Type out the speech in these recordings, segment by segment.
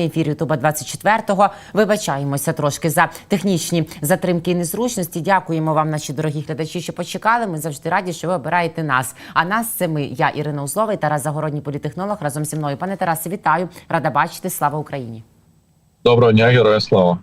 Ефір Ютуба 24-го. Вибачаємося трошки за технічні затримки і незручності. Дякуємо вам, наші дорогі глядачі, що почекали. Ми завжди раді, що ви обираєте нас. А нас це ми, я Ірина Узлова і Тарас Загородній політехнолог разом зі мною. Пане Тарасе, вітаю! Рада бачити. Слава Україні! Доброго дня, героя слава.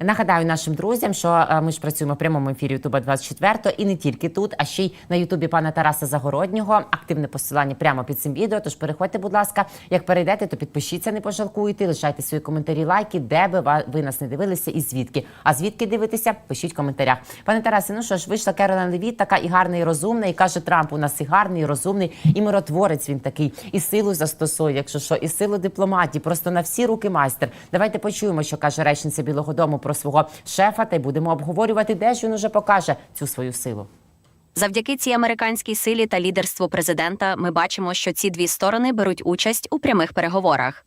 Нагадаю нашим друзям, що е, ми ж працюємо в прямому ефірі Ютуба 24 і не тільки тут, а ще й на Ютубі пана Тараса Загороднього. Активне посилання прямо під цим відео. Тож переходьте, будь ласка. Як перейдете, то підпишіться, не пожалкуйте, лишайте свої коментарі, лайки, де би ви нас не дивилися і звідки. А звідки дивитеся, пишіть в коментарях. Пане Тарасе, ну що ж, вийшла Керолен Левіт, така і гарна, і розумна, і каже Трамп, у нас і гарний, і розумний, і миротворець він такий, і силу застосує, якщо що, і силу дипломатії, просто на всі руки майстер. Давайте почуємо, що каже речниця Білого Дому про свого шефа, та й будемо обговорювати, де ж він уже покаже цю свою силу. Завдяки цій американській силі та лідерству президента ми бачимо, що ці дві сторони беруть участь у прямих переговорах.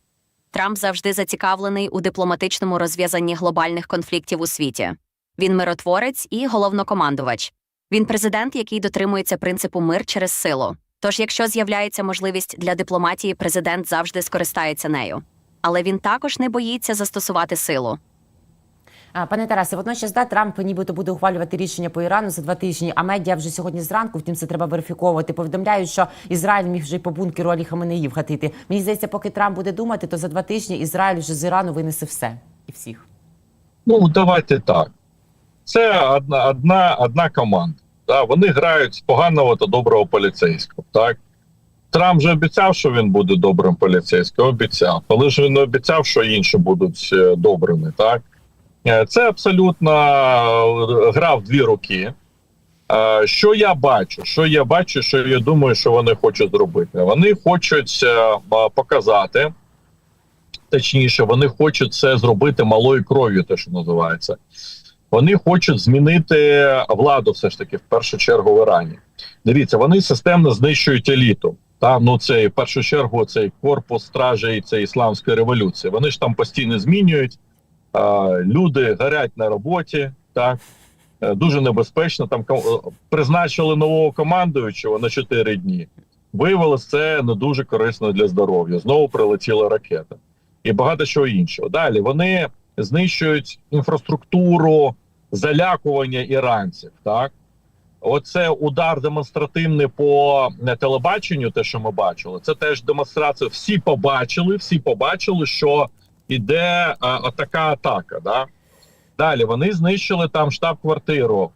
Трамп завжди зацікавлений у дипломатичному розв'язанні глобальних конфліктів у світі. Він миротворець і головнокомандувач. Він президент, який дотримується принципу мир через силу. Тож, якщо з'являється можливість для дипломатії, президент завжди скористається нею. Але він також не боїться застосувати силу. Пане Тарасе, водночас да, Трамп нібито буде ухвалювати рішення по Ірану за два тижні. А медіа вже сьогодні зранку, втім це треба верифіковувати. Повідомляють, що Ізраїль міг вже й по бункеру Алі Хаменеїв хатити. Мені здається, поки Трамп буде думати, то за два тижні Ізраїль вже з Ірану винесе все і всіх. Ну давайте так. Це одна одна, одна команда. Да? Вони грають з поганого та доброго поліцейського. Так Трамп вже обіцяв, що він буде добрим поліцейським. Обіцяв, але ж він не обіцяв, що інші будуть е, добрими. Так це абсолютно е, гра в дві роки. Е, Що я бачу? Що я бачу, що я думаю, що вони хочуть зробити? Вони хочуть е, е, показати, точніше, вони хочуть це зробити малою кров'ю, те, що називається. Вони хочуть змінити владу, все ж таки, в першу чергу в Ірані. Дивіться, вони системно знищують еліту. Та ну це в першу чергу цей корпус стражей цієї ісламської революції. Вони ж там постійно змінюють. Люди горять на роботі. Так Е, дуже небезпечно. Там е, призначили нового командуючого на 4 дні. Виявилось, це не дуже корисно для здоров'я. Знову прилетіла ракета і багато чого іншого. Далі вони знищують інфраструктуру залякування іранців. Так, оце удар демонстративний по е, телебаченню. Те, що ми бачили, це теж демонстрація. Всі побачили, всі побачили, що іде а, така атака. Да? Далі вони знищили там штаб-квартиру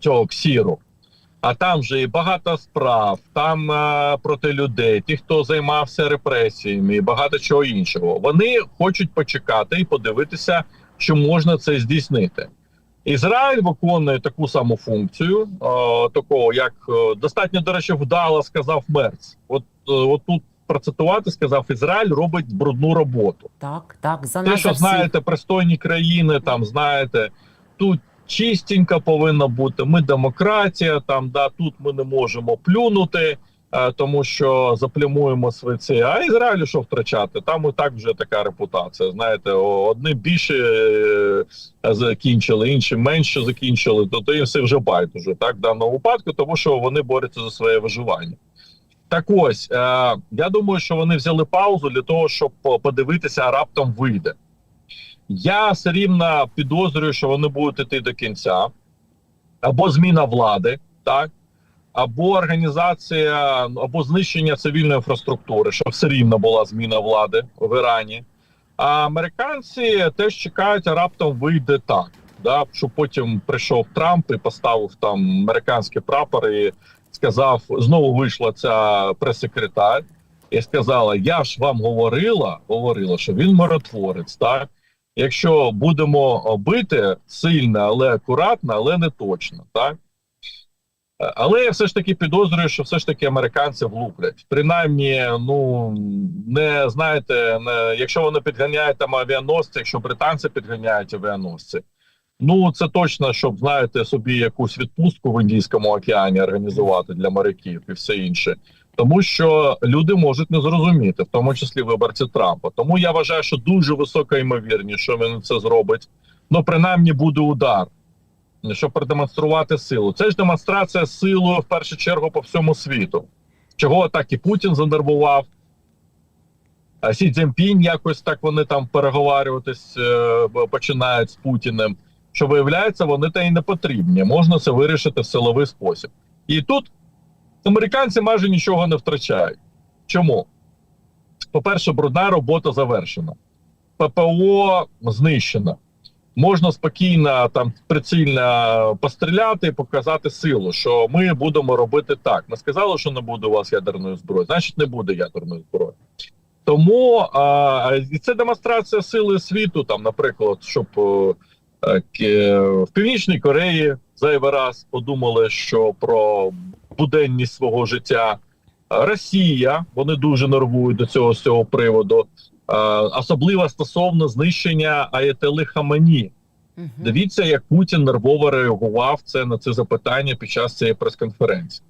цього ксіру. А там же і багато справ, там е, проти людей, ті, хто займався репресіями, і багато чого іншого. Вони хочуть почекати і подивитися, чи можна це здійснити. Ізраїль виконує таку саму функцію, е, такого як е, достатньо, до речі, вдало сказав Мерц. От, е, от тут процитувати сказав: Ізраїль робить брудну роботу. Так, так, за Те, що всіх. знаєте, пристойні країни, там знаєте, тут чистенько повинно бути. Ми демократія, там да тут ми не можемо плюнути, е, тому що заплямуємо свиці. А Ізраїлю що втрачати? Там і так вже така репутація. Знаєте, одні більше е, закінчили, інші менше закінчили. То, то їм все вже байдуже так в даному випадку, тому що вони борються за своє виживання. Так ось, е, я думаю, що вони взяли паузу для того, щоб подивитися, а раптом вийде. Я все рівно підозрюю, що вони будуть йти до кінця, або зміна влади, так, або організація, або знищення цивільної інфраструктури, щоб все рівно була зміна влади в Ірані. А американці теж чекають, а раптом вийде так. Да, щоб потім прийшов Трамп і поставив там американський прапор і сказав: знову вийшла ця прес-секретар і сказала: Я ж вам говорила, говорила, що він миротворець. Так, якщо будемо бити сильно, але акуратно, але не точно, так. Але я все ж таки підозрюю, що все ж таки американці влуплять. Принаймні, ну не знаєте, не, якщо вони підганяють там авіаносці, якщо британці підганяють авіаносці, ну це точно, щоб знаєте, собі якусь відпустку в Індійському океані організувати для моряків і все інше. Тому що люди можуть не зрозуміти, в тому числі виборці Трампа. Тому я вважаю, що дуже висока ймовірність, що він це зробить. Ну, принаймні, буде удар щоб продемонструвати силу. Це ж демонстрація силою в першу чергу по всьому світу. Чого так і Путін занервував. А Сі Цзіньпінь якось так вони там переговарюватись е, починають з Путіним. Що виявляється, вони та й не потрібні. Можна це вирішити в силовий спосіб. І тут американці майже нічого не втрачають. Чому? По-перше, брудна робота завершена. ППО знищено. Можна спокійно там прицільно постріляти і показати силу, що ми будемо робити так. Ми сказали, що не буде у вас ядерної зброї, значить не буде ядерної зброї. Тому а, і це демонстрація сили світу, там, наприклад, щоб е, в Північній Кореї зайвий раз подумали, що про буденність свого життя. Росія, вони дуже нервують до цього з цього приводу, е, особливо стосовно знищення Аятели Хамані. Мгм. Дивіться, як Путін нервово реагував це на це запитання під час цієї прес-конференції.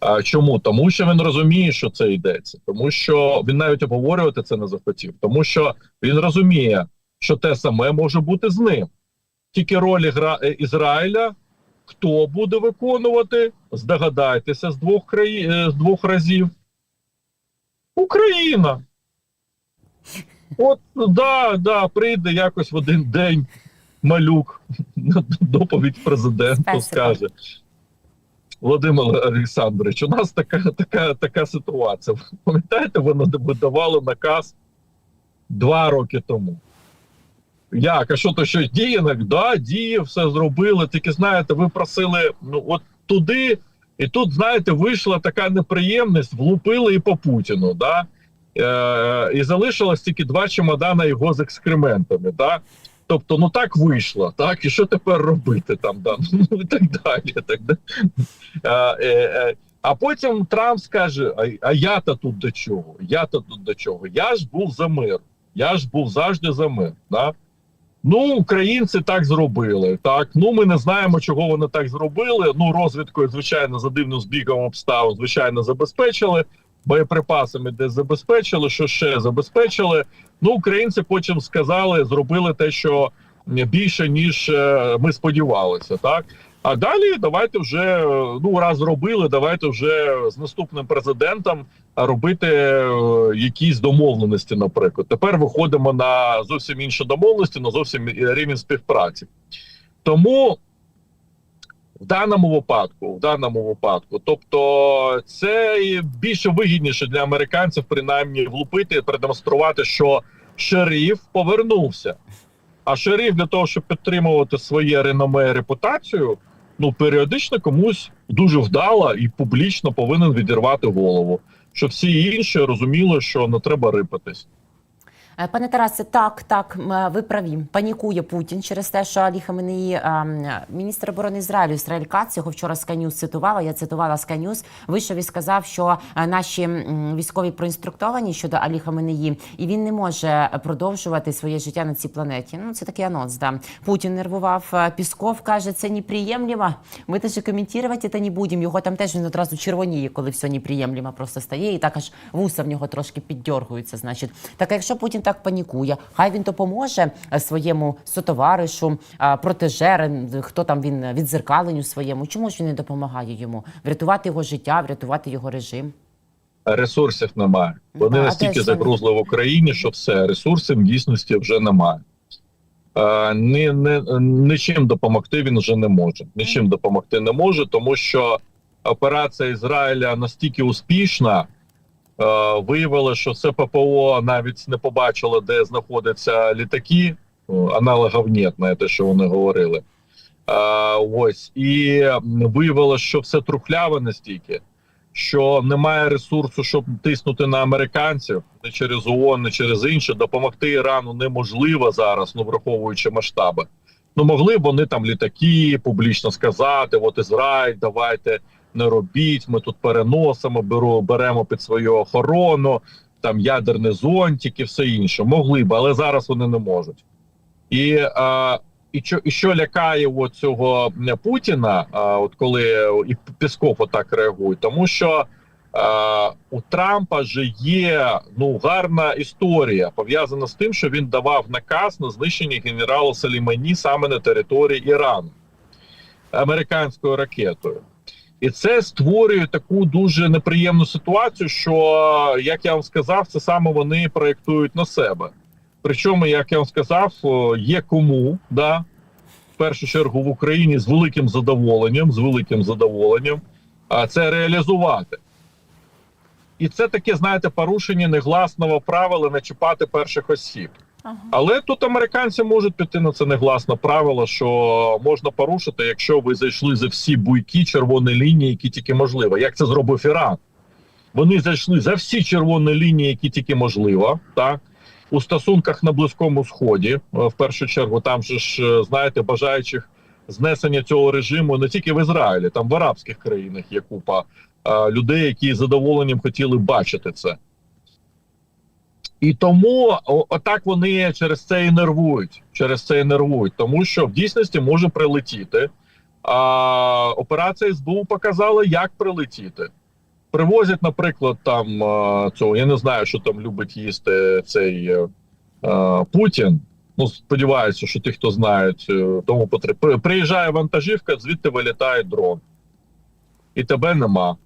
А чому? Тому що він розуміє, що це йдеться, тому що він навіть обговорювати це не захотів, тому що він розуміє, що те саме може бути з ним. Тільки роль е, Ізраїля хто буде виконувати? Здогадайтеся з двох краї... е, з двох разів. Україна. От да, да, прийде якось в один день малюк на доповідь президенту скаже. Володимир Олександрович, у нас така, така, така ситуація. Пам'ятаєте, ви видавали наказ два роки тому. Як? А що то щось діє? Да, діє, все зробили. Тільки знаєте, ви просили ну от туди, і тут, знаєте, вийшла така неприємність, влупили і по Путіну. Да? Е, і залишилось тільки два чемодана його з екскрементами. Да? Тобто, ну так вийшло, так, і що тепер робити там, да? ну і так далі. Так, да? е, е, е, а потім Трамп скаже: а, а я-то тут до чого? Я-то тут до чого? Я ж був за мир. Я ж був завжди за мир. Да? Ну, українці так зробили. Так, ну ми не знаємо, чого вони так зробили. Ну, розвідкою, звичайно, за дивним збігом обставин, звичайно, забезпечили. Боєприпасами десь забезпечили, що ще забезпечили. Ну, українці потім сказали, зробили те, що більше ніж е, ми сподівалися, так. А далі давайте вже ну раз зробили, давайте вже з наступним президентом робити е, якісь домовленості. Наприклад, тепер виходимо на зовсім інші домовленості, на зовсім рівень співпраці. Тому в даному випадку, в даному випадку, тобто це більше вигідніше для американців, принаймні влупити, продемонструвати, що шериф повернувся. А шериф для того, щоб підтримувати своє реноме репутацію, ну періодично комусь дуже вдало і публічно повинен відірвати голову, щоб всі інші розуміли, що не треба рипатись. Е, Пане Тарасе, так, так, е, ви праві. Панікує Путін через те, що Алі Хаменеї, ем, міністр оборони Ізраїлю, Ісраїль Кац, його вчора News цитувала, я цитувала News, вийшов і сказав, що е, наші військові проінструктовані щодо Алі Хаменеї, і він не може продовжувати своє життя на цій планеті. Ну, це такий анонс, да. Путін нервував, Пісков каже, це неприємлемо, ми теж коментувати це не будемо. Його там теж він одразу червоніє, коли все неприємлемо просто стає, і так аж вуса в нього трошки піддергуються, значить. Так якщо Путін так панікує, хай він допоможе е, своєму сотоваришу, е, протежер, хто там він е, відзеркаленню своєму. Чому ж він не допомагає йому врятувати його життя, врятувати його режим? Ресурсів немає. Вони а настільки загрузли в Україні, що все ресурсів в дійсності вже немає. Ні, не, нічим допомогти він вже не може. Нічим допомогти не може, тому що операція Ізраїля настільки успішна, е, виявилося, що це ППО навіть не побачило, де знаходяться літаки, о, аналогів нет, на те, що вони говорили. Е, ось і виявилося, що все трухляве настільки, що немає ресурсу, щоб тиснути на американців не через ООН, не через інше. Допомогти Ірану неможливо зараз, ну враховуючи масштаби. Ну могли б вони там літаки публічно сказати: от Ізраїль, давайте не робіть. Ми тут переносимо, беру, беремо під свою охорону, там ядерний зонтик і все інше. Могли б, але зараз вони не можуть. І, а, і, що, і що лякає цього Путіна, а, от коли і Пісков отак реагує, тому що у Трампа же є ну гарна історія пов'язана з тим, що він давав наказ на знищення генерала Салімані саме на території Ірану американською ракетою. І це створює таку дуже неприємну ситуацію, що, як я вам сказав, це саме вони проєктують на себе. Причому, як я вам сказав, є кому, да, в першу чергу в Україні з великим задоволенням, з великим задоволенням, це реалізувати. І це таке, знаєте, порушення негласного правила не чіпати перших осіб. Але тут американці можуть піти на це негласне правило, що можна порушити, якщо ви зайшли за всі буйки червоні лінії, які тільки можливо. Як це зробив Іран? Вони зайшли за всі червоні лінії, які тільки можливо, так у стосунках на близькому сході. е, В першу чергу, там же ж е, знаєте, бажаючих знесення цього режиму не тільки в Ізраїлі, там в арабських країнах є купа е, людей, які задоволенням хотіли бачити це. І тому отак вони через це і нервують. Через це і нервують, тому що в дійсності може прилетіти. А операція СБУ показала, як прилетіти. Привозять, наприклад, там цього, я не знаю, що там любить їсти цей е, е, Путін. Ну, сподіваюся, що ті, хто знають, е, тому потрібно. Приїжджає вантажівка, звідти вилітає дрон. І тебе нема.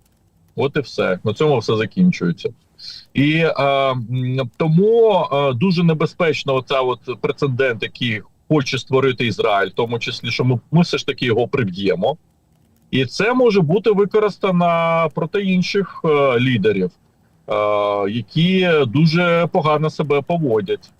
От і все. На цьому все закінчується. І е, тому е, дуже небезпечно оця от прецедент, який хоче створити Ізраїль, в тому числі, що ми, ми все ж таки його приб'ємо. І це може бути використано проти інших е, лідерів, е, які дуже погано себе поводять.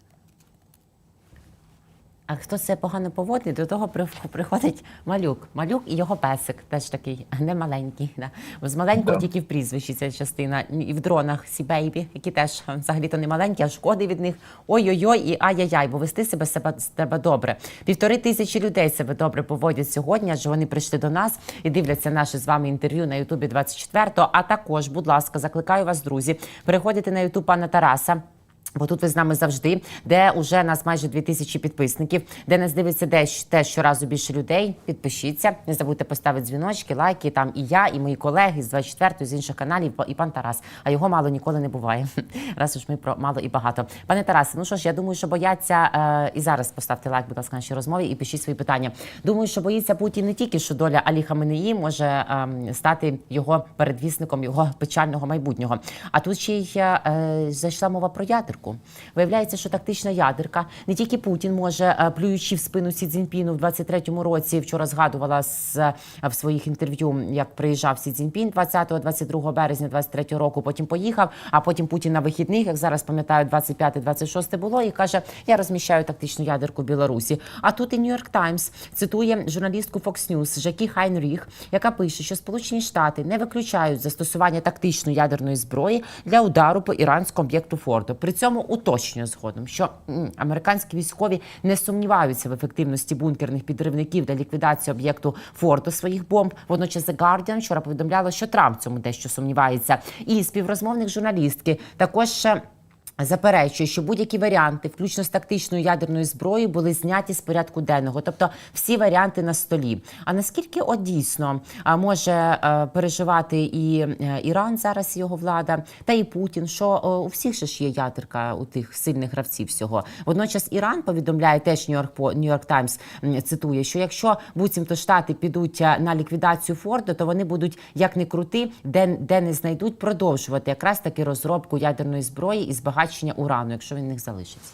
А хто це погано поводить, до того приходить малюк. Малюк і його песик теж такий, не маленький. Да. Бо з маленького Да. тільки в прізвищі ця частина. І в дронах Сі Бейбі, які теж взагалі-то не маленькі, а шкоди від них. Ой-ой-ой, і ай-яй-яй, бо вести себе себе треба добре. Півтори тисячі людей себе добре поводять сьогодні, адже вони прийшли до нас і дивляться наше з вами інтерв'ю на Ютубі 24-го. А також, будь ласка, закликаю вас, друзі, переходите на Ютуб пана Тараса. Бо тут ви з нами завжди, де уже нас майже 2000 підписників, де нас дивиться де теж щоразу більше людей. Підпишіться, не забудьте поставити дзвіночки, лайки. Там і я, і мої колеги з 24 з інших каналів, і пан Тарас. А його мало ніколи не буває. Раз уж ми про мало і багато. Пане Тарасе, ну що ж, я думаю, що бояться е, і зараз поставте лайк, будь ласка, нашій розмові і пишіть свої питання. Думаю, що боїться Путін не тільки, що доля Алі Хаменеї може е, стати його передвісником його печального майбутнього. А тут ще й е, зайшла мова про ядерку. Виявляється, що тактична ядерка не тільки Путін може, е, плюючи в спину Сі Цзіньпіну в 23-му році. Вчора згадувала з е, в своїх інтерв'ю, як приїжджав Сі Цзіньпін 20-22 березня 23 року. Потім поїхав. А потім Путін на вихідних, як зараз пам'ятаю, 25-26 було, і каже: Я розміщаю тактичну ядерку в Білорусі. А тут і Нью-Йорк Таймс цитує журналістку Fox News Жакі Хайнріх, яка пише, що Сполучені Штати не виключають застосування тактичної ядерної зброї для удару по іранському об'єкту Фордо. При цьому уточнює згодом, що американські військові не сумніваються в ефективності бункерних підривників для ліквідації об'єкту форту своїх бомб. Водночас The Guardian вчора повідомляло, що Трамп цьому дещо сумнівається. І співрозмовник журналістки також. ще Заперечує, що будь-які варіанти, включно з тактичною ядерною зброєю, були зняті з порядку денного, тобто всі варіанти на столі. А наскільки от дійсно може е, переживати і е, Іран зараз його влада, та і Путін, що е, у всіх же ж є ядерка у тих сильних гравців всього. Водночас Іран повідомляє теж Нью-Йорк Таймс цитує, що якщо буцімто штати підуть на ліквідацію Форду, то вони будуть як не крути, де, де не знайдуть продовжувати якраз таки розробку ядерної зброї і збагачення урану, якщо він в них залишиться.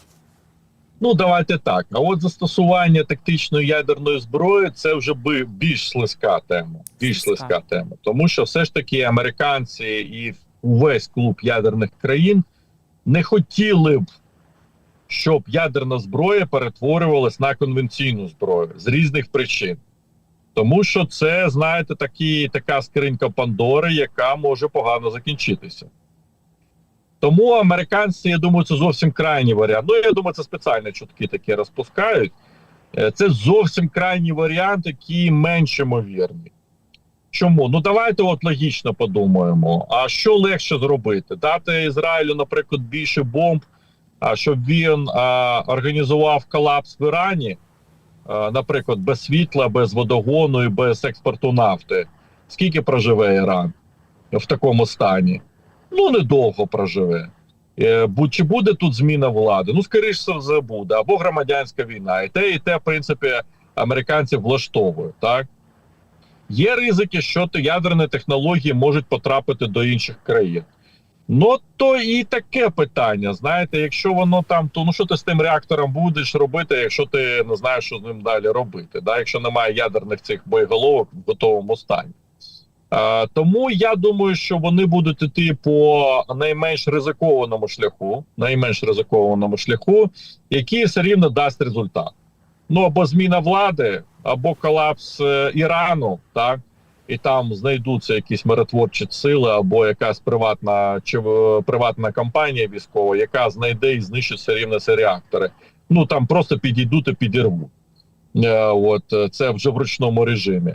Ну, давайте так. А от застосування тактичної ядерної зброї це вже більш слизька тема. Більш Слизька. слизька тема. Тому що все ж таки американці і увесь клуб ядерних країн не хотіли б, щоб ядерна зброя перетворювалась на конвенційну зброю з різних причин. Тому що це, знаєте, такі, така скринька Пандори, яка може погано закінчитися. Тому американці, я думаю, це зовсім крайній варіант. Ну, я думаю, це спеціально чутки такі розпускають. Е, Це зовсім крайній варіант, який менш ймовірний. Чому? Ну давайте от логічно подумаємо. А що легше зробити? Дати Ізраїлю, наприклад, більше бомб, а щоб він а, організував колапс в Ірані, а, наприклад, без світла, без водогону і без експорту нафти. Скільки проживе Іран в такому стані? Ну, недовго проживе. Чи буде тут зміна влади? Ну, скоріш все, буде, або громадянська війна. І те, і те, в принципі, американців влаштовує, так? Є ризики, що ядерні технології можуть потрапити до інших країн. Ну то і таке питання. Знаєте, якщо воно там, то ну що ти з тим реактором будеш робити, якщо ти не знаєш, що з ним далі робити, да? якщо немає ядерних цих боєголовок в готовому стані. Е, тому я думаю, що вони будуть іти по найменш ризикованому шляху, найменш ризикованому шляху, який все рівно дасть результат. Ну або зміна влади, або колапс е, Ірану, так і там знайдуться якісь миротворчі сили, або якась приватна чи е, приватна компанія військова, яка знайде і знищить все рівно ці реактори. Ну там просто підійдуть і підірвуть. От це вже в ручному режимі.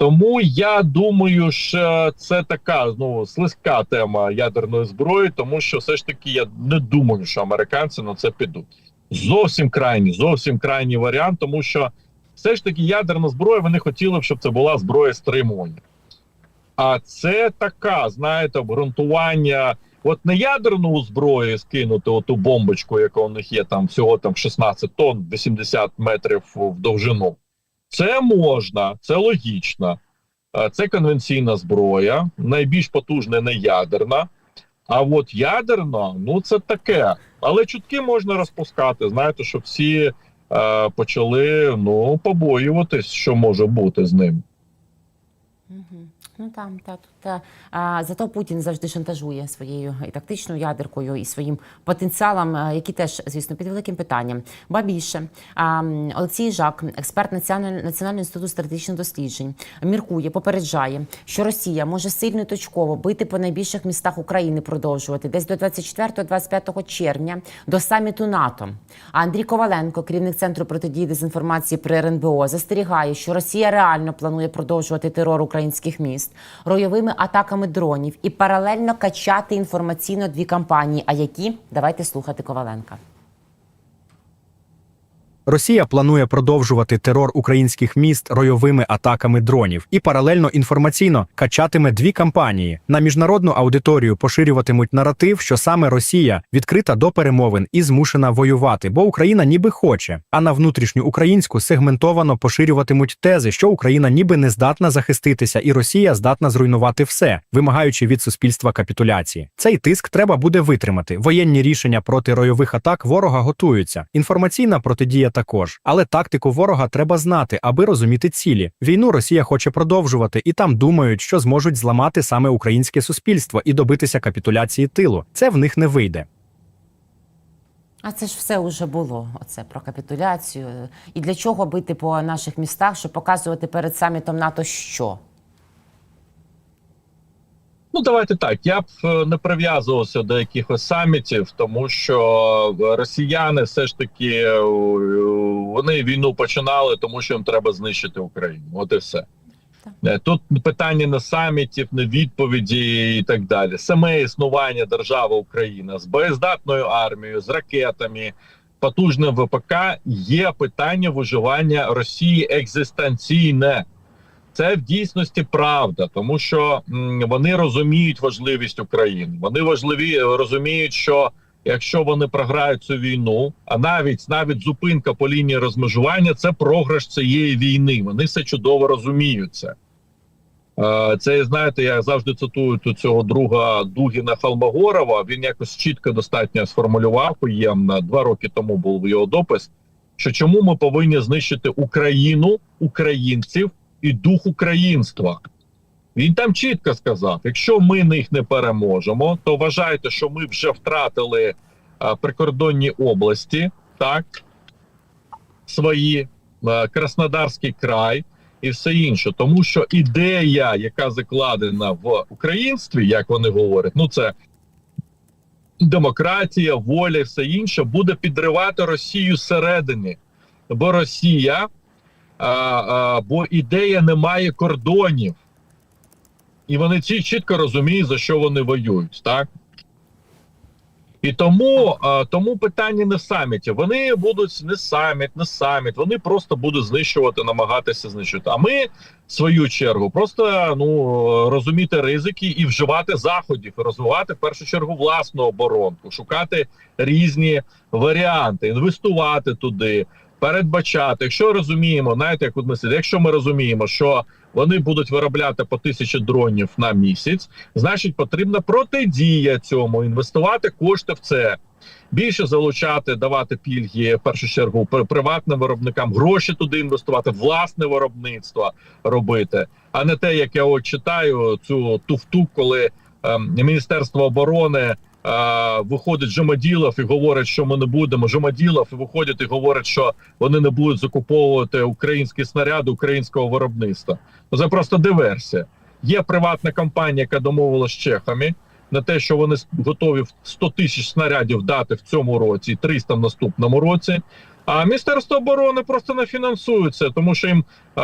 Тому я думаю, що це така ну слизька тема ядерної зброї, тому що все ж таки я не думаю, що американці на це підуть. Зовсім крайній, зовсім крайній варіант, тому що все ж таки ядерна зброя, вони хотіли б, щоб це була зброя стримування. А це така, знаєте, обґрунтування. От не ядерну зброю скинути оту бомбочку, яка у них є там всього там 16 тонн, 80 метрів в довжину. Це можна, це логічно. Е, Це конвенційна зброя, найбільш потужна не ядерна. А от ядерна, ну це таке. Але чутки можна розпускати. Знаєте, що всі е, почали ну, побоюватись, що може бути з ним. Угу. Ну там та зато Путін завжди шантажує своєю і тактичною ядеркою, і своїм потенціалом, які теж, звісно, під великим питанням. Ба більше Олексій Жак, експерт національного інституту стратегічних досліджень, міркує, попереджає, що Росія може сильно і точково бити по найбільших містах України, продовжувати десь до 24-25 червня до саміту НАТО. А Андрій Коваленко, керівник центру протидії дезінформації при РНБО, застерігає, що Росія реально планує продовжувати терор українських міст ройовими атаками дронів і паралельно качати інформаційно дві кампанії. А які давайте слухати Коваленка. Росія планує продовжувати терор українських міст ройовими атаками дронів і паралельно інформаційно качатиме дві кампанії. На міжнародну аудиторію поширюватимуть наратив, що саме Росія відкрита до перемовин і змушена воювати, бо Україна ніби хоче. А на внутрішню українську сегментовано поширюватимуть тези, що Україна ніби не здатна захиститися, і Росія здатна зруйнувати все, вимагаючи від суспільства капітуляції. Цей тиск треба буде витримати. Воєнні рішення проти ройових атак ворога готуються. Інформаційна протидія також. Але тактику ворога треба знати, аби розуміти цілі. Війну Росія хоче продовжувати, і там думають, що зможуть зламати саме українське суспільство і добитися капітуляції тилу. Це в них не вийде. А це ж все вже було. Оце про капітуляцію. І для чого бити по наших містах, щоб показувати перед самітом НАТО що? Ну, давайте так. Я б е, не прив'язувався до якихось самітів, тому що е, росіяни все ж таки е, вони війну починали, тому що їм треба знищити Україну. От і все. Тут питання не самітів, не відповіді і так далі. Саме існування держави Україна з боєздатною армією, з ракетами, потужним ВПК є питання виживання Росії екзистенційне. Це в дійсності правда, тому що вони розуміють важливість України. Вони важливі розуміють, що якщо вони програють цю війну, а навіть навіть зупинка по лінії розмежування це програш цієї війни. Вони все чудово розуміють це. Е, Це знаєте, я завжди цитую тут цього друга Дугіна Халмогорова. Він якось чітко достатньо сформулював приємно. Два роки тому був його допис. Що чому ми повинні знищити Україну, українців і дух українства? Він там чітко сказав: якщо ми їх не переможемо, то вважайте, що ми вже втратили а, прикордонні області, так? Свої а, Краснодарський край і все інше, тому що ідея, яка закладена в українстві, як вони говорять, ну це демократія, воля, і все інше, буде підривати Росію зсередини, бо Росія, бо ідея не має кордонів. І вони ці чітко розуміють, за що вони воюють, так? І тому, тому питання не в саміті. Вони будуть не саміт, не саміт. Вони просто будуть знищувати, намагатися знищити. А ми, в свою чергу, просто ну розуміти ризики і вживати заходів, і розвивати в першу чергу власну оборонку, шукати різні варіанти, інвестувати туди, передбачати. Якщо розуміємо, знаєте, як от якщо ми розуміємо, що вони будуть виробляти по тисячі дронів на місяць. Значить, потрібна протидія цьому, інвестувати кошти в це. Більше залучати, давати пільги в першу чергу приватним виробникам, гроші туди інвестувати, власне виробництво робити, а не те, як я от читаю цю туфту, коли ем, Міністерство оборони е, виходить Жомаділов і говорить, що ми не будемо. Жомаділов Виходить, і говорять, що вони не будуть закуповувати українські снаряди українського виробництва. Ну, Це просто диверсія. Є приватна компанія, яка домовилася з чехами на те, що вони готові в 100 тисяч снарядів дати в цьому році, і 300 в наступному році. А Міністерство оборони просто не фінансується, тому що їм е,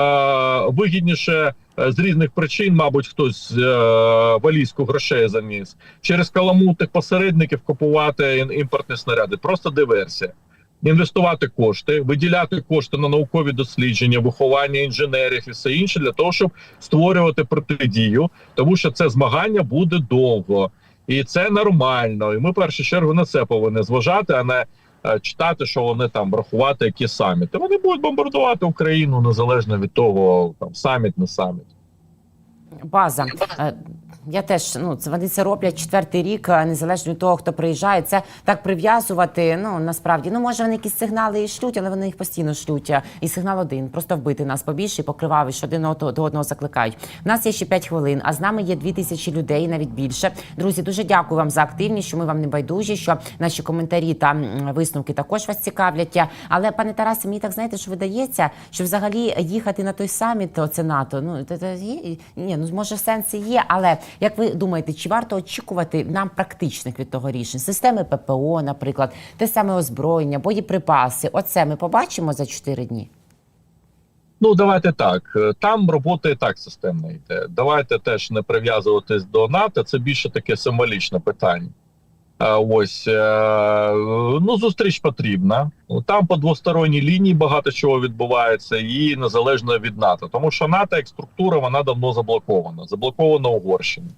вигідніше з різних причин, мабуть, хтось е, валізку грошей заніс через каламутних посередників купувати імпортні снаряди. Просто диверсія. Інвестувати кошти, виділяти кошти на наукові дослідження, виховання інженерів і все інше для того, щоб створювати протидію, тому що це змагання буде довго, і це нормально. І ми в першу чергу на це повинні зважати, а не читати, що вони там рахувати, які саміти. Вони будуть бомбардувати Україну незалежно від того, там саміт, не саміт. База. Е, Я теж ну це вони це роблять четвертий рік, е, незалежно від того, хто приїжджає. Це так прив'язувати. Ну насправді, ну може вони якісь сигнали і шлють, але вони їх постійно шлють. Е, І сигнал один просто вбити нас побільше і покривави, що один до одного закликають. У нас є ще 5 хвилин, а з нами є 2 тисячі людей, навіть більше. Друзі, дуже дякую вам за активність, що ми вам не байдужі, що наші коментарі та висновки також вас цікавлять. Але пане Тарасе, мені так знаєте, що видається, що взагалі їхати на той саміт, оце НАТО. Ну це, це ні, ну може сенси є. Але як ви думаєте, чи варто очікувати нам практичних від того рішень? Системи ППО, наприклад, те саме озброєння, боєприпаси. Оце ми побачимо за 4 дні. Ну, давайте так. Там робота і так системна йде. Давайте теж не прив'язуватись до НАТО. Це більше таке символічне питання. Е, Ось е, ну зустріч потрібна. Там по двосторонній лінії багато чого відбувається, і незалежно від НАТО, тому що НАТО як структура вона давно заблокована. Заблокована Угорщина.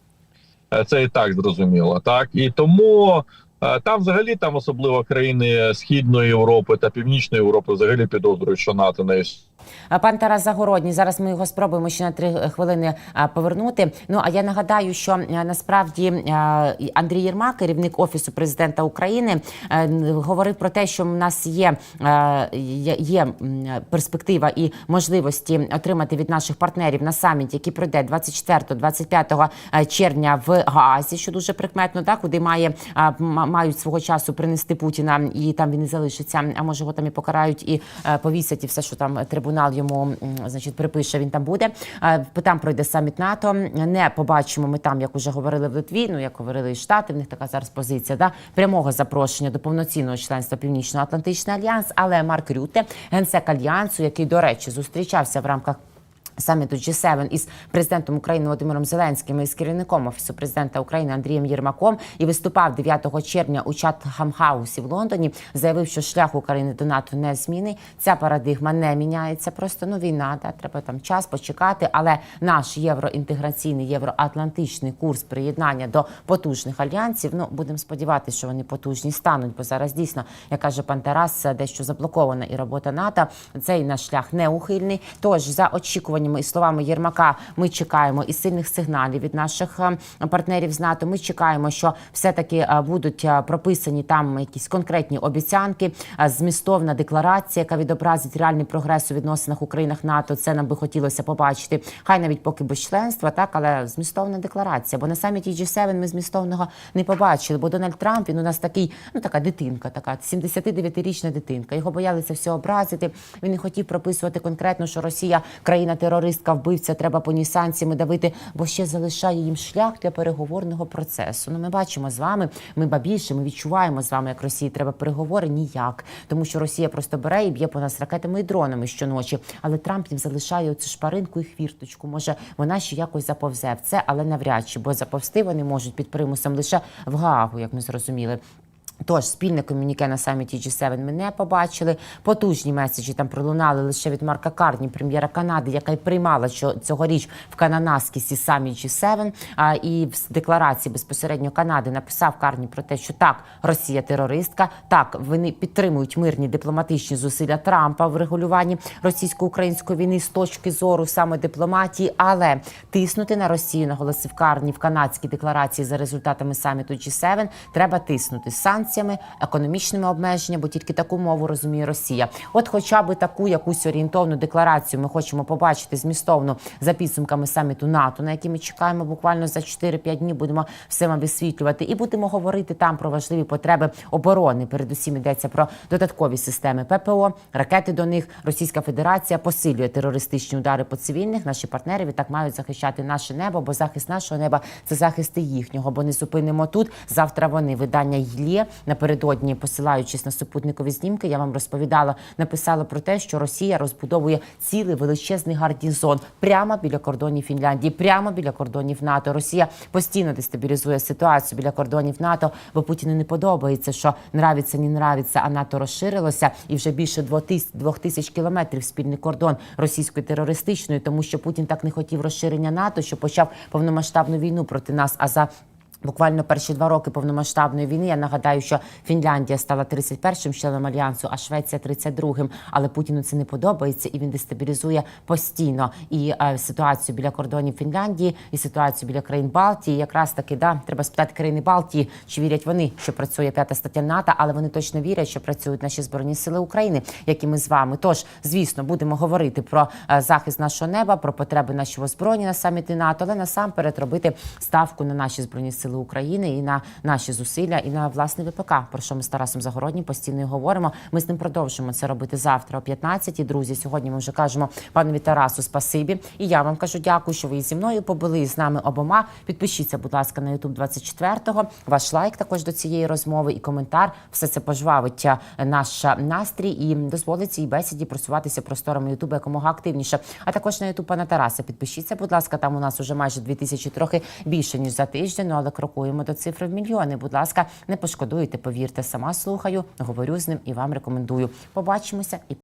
Е, Це і так зрозуміло. Так і тому там, взагалі, там особливо країни Східної Європи та Північної Європи, взагалі підозрюють, що НАТО не існує. Пан Тарас Загородній, зараз ми його спробуємо ще на три хвилини повернути. Ну а я нагадаю, що насправді Андрій Єрмак, керівник офісу президента України, говорив про те, що в нас є, є, перспектива і можливості отримати від наших партнерів на саміті, який пройде 24-25 червня в Гаазі, що дуже прикметно, так куди має мають свого часу принести Путіна, і там він і залишиться. А може його там і покарають і повісять, і все, що там трибунал йому значить припише. Він там буде. Там пройде саміт НАТО. Не побачимо ми там, як уже говорили в Литві. Ну як говорили і Штати. В них така зараз позиція да прямого запрошення до повноцінного членства Північно-Атлантичний альянс. Але Марк Рюте, генсек альянсу, який до речі зустрічався в рамках. Саміту G7 із президентом України Володимиром Зеленським і з керівником офісу президента України Андрієм Єрмаком і виступав 9 червня у Чатхам Хаусі в Лондоні. Заявив, що шлях України до НАТО не змінний. Ця парадигма не міняється. Просто ну війна, да, треба там час почекати. Але наш євроінтеграційний євроатлантичний курс приєднання до потужних альянсів. Ну будемо сподіватися, що вони потужні стануть, бо зараз дійсно, як каже пан Тарас, дещо заблокована і робота НАТО. Цей наш шлях неухильний. Тож за очікуваннями і словами Єрмака, ми чекаємо і сильних сигналів від наших е, партнерів з НАТО. Ми чекаємо, що все таки будуть е, прописані там якісь конкретні обіцянки, е, змістовна декларація, яка відобразить реальний прогрес у відносинах Українах НАТО. Це нам би хотілося побачити. Хай навіть поки без членства, так але змістовна декларація. Бо на саміті G7 ми змістовного не побачили. Бо Дональд Трамп він у нас такий, ну така дитинка, така 79-річна дитинка. Його боялися все образити. Він не хотів прописувати конкретно, що Росія країна терористка, вбивця, треба по ній санкціями давити, бо ще залишає їм шлях для переговорного процесу. Ну, ми бачимо з вами. Ми ба більше, ми відчуваємо з вами, як Росії треба переговори ніяк, тому що Росія просто бере і б'є по нас ракетами і дронами щоночі. Але Трамп їм залишає оцю шпаринку і хвірточку. Може, вона ще якось заповзе в це, але навряд чи, бо заповзти вони можуть під примусом лише в Гаагу, як ми зрозуміли. Тож спільне комюніке на саміті G7 ми не побачили. Потужні меседжі там пролунали лише від Марка Карні, прем'єра Канади, яка й приймала цьогоріч в Кананаскісі саміт G7. А і в декларації безпосередньо Канади написав Карні про те, що так, Росія терористка, так вони підтримують мирні дипломатичні зусилля Трампа в регулюванні російсько-української війни з точки зору саме дипломатії, але тиснути на Росію, наголосив Карні в канадській декларації за результатами саміту G7, треба тиснути санкціями, економічними обмеженнями, бо тільки таку мову розуміє Росія. От, хоча би таку якусь орієнтовну декларацію ми хочемо побачити змістовно за підсумками саміту НАТО, на який ми чекаємо буквально за 4-5 днів. Будемо все висвітлювати і будемо говорити там про важливі потреби оборони. Передусім йдеться про додаткові системи ППО, ракети до них. Російська Федерація посилює терористичні удари по цивільних. Наші партнери відтак мають захищати наше небо, бо захист нашого неба це захист і їхнього. Бо не зупинимо тут. Завтра вони видання ЙЛЄ напередодні, посилаючись на супутникові знімки. Я вам розповідала, написала про те, що Росія розбудовує цілий величезний гарнізон прямо біля кордонів Фінляндії, прямо біля кордонів НАТО. Росія постійно дестабілізує ситуацію біля кордонів НАТО, бо Путіну не подобається, що нравиться, не нравиться, а НАТО розширилося і вже більше двох тисяч, двох тисяч кілометрів спільний кордон російської терористичної, тому що Путін так не хотів розширення НАТО, що почав повномасштабну війну проти нас. А за Буквально перші два роки повномасштабної війни. Я нагадаю, що Фінляндія стала 31-м членом альянсу, а Швеція 32-м. Але Путіну це не подобається, і він дестабілізує постійно і е, ситуацію біля кордонів Фінляндії, і ситуацію біля країн Балтії. Якраз таки да треба спитати країни Балтії, чи вірять вони, що працює п'ята стаття НАТО, але вони точно вірять, що працюють наші збройні сили України, які ми з вами. Тож, звісно, будемо говорити про е, захист нашого неба, про потреби нашого озброєння на саміті НАТО, але насамперед робити ставку на наші збройні сили України і на наші зусилля, і на власне ВПК, про що ми з Тарасом Загороднім постійно і говоримо. Ми з ним продовжимо це робити завтра о 15 Друзі, сьогодні ми вже кажемо панові Тарасу спасибі. І я вам кажу дякую, що ви зі мною побули з нами обома. Підпишіться, будь ласка, на YouTube 24-го. Ваш лайк також до цієї розмови і коментар. Все це пожвавить е, наш настрій і дозволить цій бесіді просуватися просторами Ютубу якомога активніше. А також на Ютуб пана Тараса. Підпишіться, будь ласка. Там у нас уже майже 2000, трохи більше ніж за тиждень. Ну але крокуємо до цифри в мільйони. Будь ласка, не пошкодуйте, повірте, сама слухаю, говорю з ним і вам рекомендую. Побачимося і.